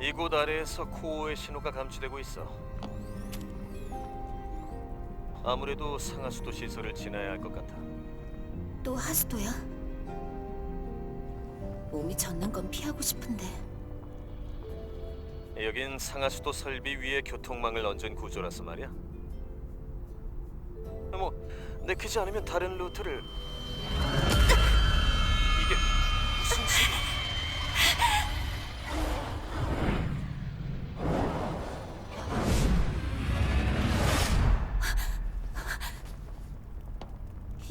이곳 아래에서 코어의 신호가 감지되고 있어. 아무래도 상하수도 시설을 지나야 할 것 같아. 또 하수도야? 몸이 젖는 건 피하고 싶은데 여긴 상하수도 설비 위에 교통망을 얹은 구조라서 말이야. 뭐 내키지 않으면 다른 루트를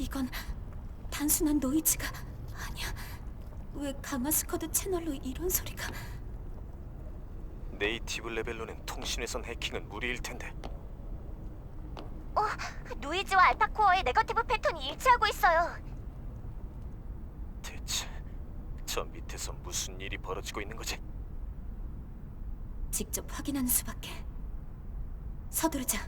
이건 단순한 노이즈가 아니야. 왜 가마스커드 채널로 이런 소리가? 네이티브 레벨로는 통신회선 해킹은 무리일 텐데. 어, 노이즈와 알파코어의 네거티브 패턴이 일치하고 있어요. 대체 저 밑에서 무슨 일이 벌어지고 있는 거지? 직접 확인하는 수밖에. 서두르자.